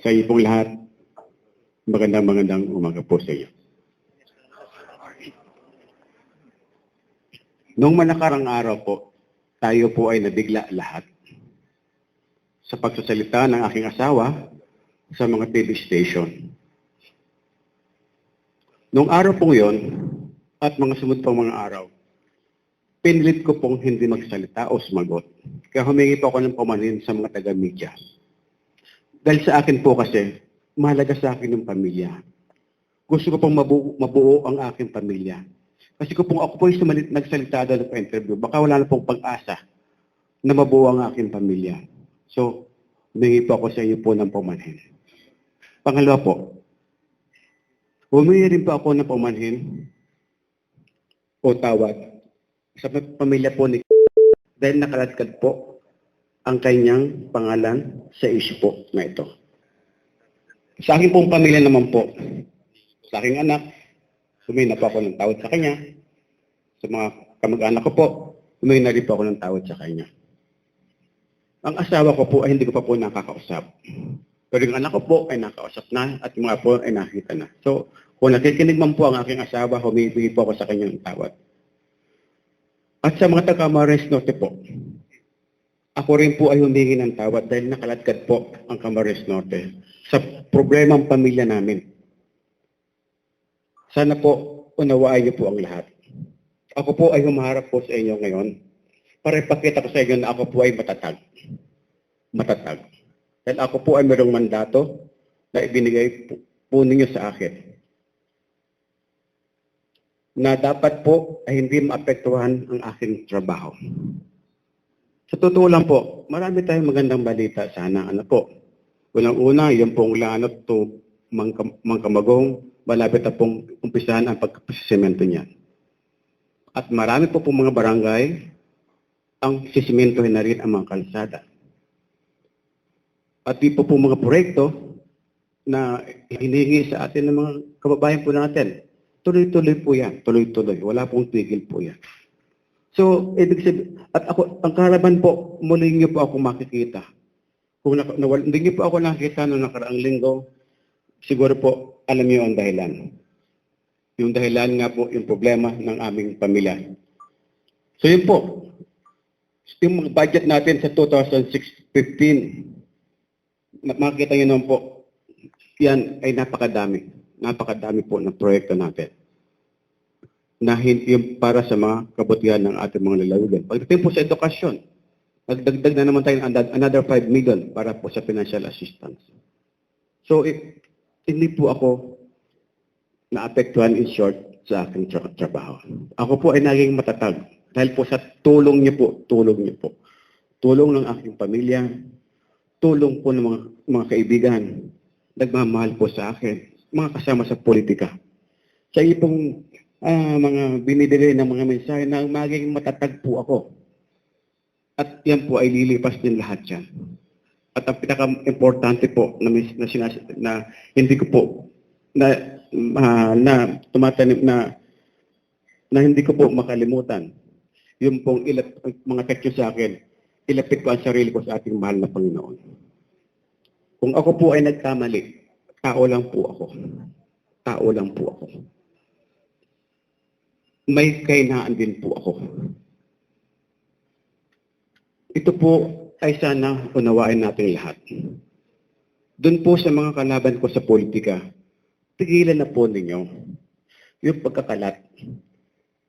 Sa iyo pong lahat, magandang magandang umaga po sa iyo. Noong manakarang araw po, tayo po ay nabigla lahat sa pagsasalita ng aking asawa sa mga TV station. Noong araw pong yon at mga sumunod pang mga araw, pinilit ko pong hindi magsalita o sumagot. Kaya humingi po ako ng pumanin sa mga taga-media. Dahil sa akin po kasi, mahalaga sa akin yung pamilya. Gusto ko pong mabuo, mabuo ang aking pamilya. Kasi kung ako po ay sumalit, nagsalita doon sa interview, baka wala na pong pag-asa na mabuo ang aking pamilya. So, humingi po ako sa inyo po ng pumanhin. Pangalawa po, humingi rin po ako ng pumanhin o tawad sa pamilya po ni dahil nakaladkad po ang kanyang pangalan sa issue po na ito. Sa aking pong pamilya naman po, sa aking anak, humingi na po ako ng tawad sa kanya. Sa mga kamag-anak ko po, humingi na rin po ako ng tawad sa kanya. Ang asawa ko po ay hindi ko pa po nakakausap. Pero yung anak ko po ay nakausap na at mga po ay nakita na. So, kung nakikinig man po ang aking asawa, humingi po ako sa kanya ng tawad. At sa mga taga-Camarines Norte po, ako rin po ay humingi ng tawad dahil nakaladkad po ang Camarines Norte sa problemang pamilya namin. Sana po unawaan niyo po ang lahat. Ako po ay humaharap po sa inyo ngayon para ipakita ko sa inyo na ako po ay matatag. Matatag. Dahil ako po ay mayroong mandato na ibinigay po, po ninyo sa akin na dapat po ay hindi maapektuhan ang aking trabaho. Sa totoo lang po, marami tayong magandang balita sana. Ano po? Unang-una, yung pong lanot to Mangkam- Mangkamagong, malapit na pong umpisahan ang pagkapasimento niya. At marami po pong mga barangay ang sisimentohin na rin ang mga kalsada. At di po po mga proyekto na hinihingi sa atin ng mga kababayan po natin. Tuloy-tuloy po yan. Tuloy-tuloy. Wala pong tigil po yan. So, ibig sabihin, at ako, ang karaban po, muli niyo po ako makikita. Kung na, nawal, hindi niyo po ako nakita noong nakaraang linggo, siguro po, alam niyo ang dahilan. Yung dahilan nga po, yung problema ng aming pamilya. So, yun po. Yung budget natin sa 2016-15, na- makikita niyo naman po, yan ay napakadami. Napakadami po ng proyekto natin na hin- yung para sa mga kabutihan ng ating mga lalawigan. Pagdating po sa edukasyon, nagdagdag na naman tayo ng another- another 5 million para po sa financial assistance. So, i- hindi po ako naapektuhan in short sa aking tra- trabaho. Ako po ay naging matatag dahil po sa tulong niyo po, tulong niyo po. Tulong ng aking pamilya, tulong po ng mga, mga kaibigan, nagmamahal po sa akin, mga kasama sa politika. Sa iyo pong ah, mga binibigay ng mga mensahe na maging matatag po ako. At yan po ay lilipas din lahat yan. At ang pinaka-importante po na, na, sinas- na hindi ko po na, ah, na tumatanim na na hindi ko po makalimutan yung pong ilap, mga text sa akin, ilapit ko ang sarili ko sa ating mahal na Panginoon. Kung ako po ay nagkamali, tao lang po ako. Tao lang po ako may kainaan din po ako. Ito po ay sana unawain natin lahat. Doon po sa mga kalaban ko sa politika, tigilan na po ninyo yung pagkakalat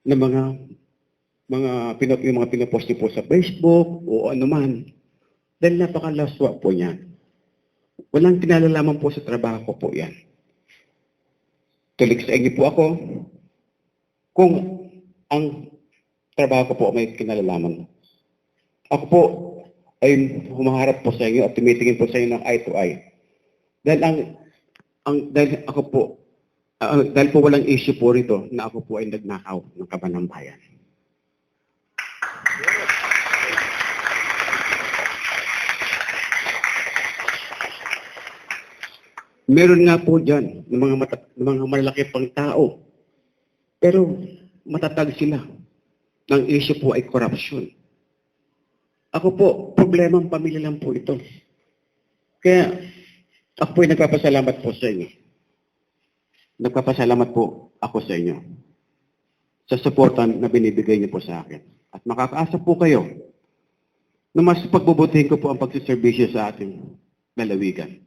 ng mga mga pinop yung mga pinopost po sa Facebook o ano man. Dahil napakalaswa po niyan. Walang kinalalaman po sa trabaho ko po yan. Tulik sa inyo po ako, kung ang trabaho ko po may kinalalaman. Ako po ay humaharap po sa inyo at tumitingin po sa inyo ng eye to eye. Dahil ang, ang dahil ako po, ah, dahil po walang issue po rito na ako po ay nagnakaw ng kaban ng bayan. Meron nga po dyan ng mga, mata, ng mga malalaki pang tao pero matatag sila. Ang issue po ay corruption. Ako po, problema ang pamilya lang po ito. Kaya Ako po'y nagpapasalamat po sa inyo. Nagpapasalamat po ako sa inyo sa suporta na binibigay niyo po sa akin. At makakaasa po kayo na mas pagbubutihin ko po ang pagsiservisyo sa ating lalawigan.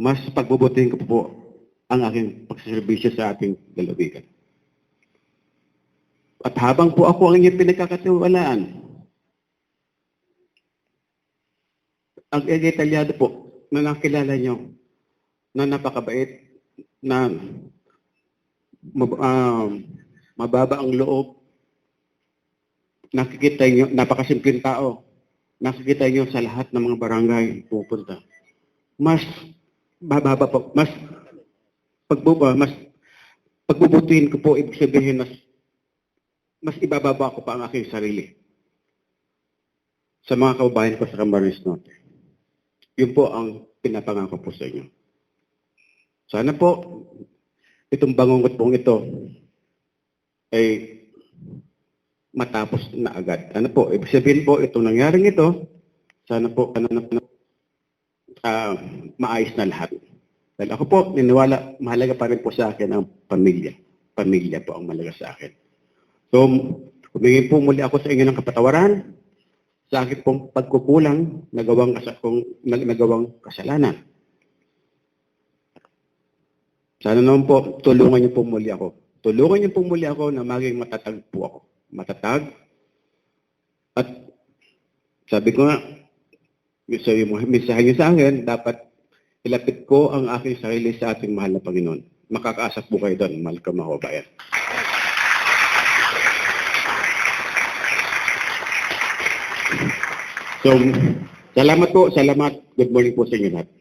Mas pagbubutihin ko po ang aking pagsiservisyo sa ating lalawigan. At habang po ako ang inyong pinagkakatiwalaan, ang Italyado po na nakilala nyo na napakabait, na ah, mababa ang loob, nakikita nyo, napakasimpleng tao, nakikita nyo sa lahat ng mga barangay pupunta. Mas bababa po, mas pagbuba, mas pagbubutihin ko po, ibig sabihin mas mas ibababa ko pa ang aking sarili sa mga kababayan ko sa Camarines Norte. Yun po ang pinapangako po sa inyo. Sana po, itong bangungot pong ito ay matapos na agad. Ano po, ibig sabihin po, itong nangyaring ito, sana po, ano, ano, ah, maayos na lahat. Dahil ako po, niniwala, mahalaga pa rin po sa akin ang pamilya. Pamilya po ang mahalaga sa akin. So, humingi po muli ako sa inyo ng kapatawaran sa akin pong pagkukulang nagawang, nag, nagawang kasalanan. Sana naman po, tulungan niyo po muli ako. Tulungan niyo po muli ako na maging matatag po ako. Matatag. At sabi ko nga, so yung mensahe niyo sa akin, dapat ilapit ko ang aking sarili sa ating mahal na Panginoon. Makakaasap po kayo doon, mahal ka mga. So, salamat po, salamat. Good morning po sa inyo lahat.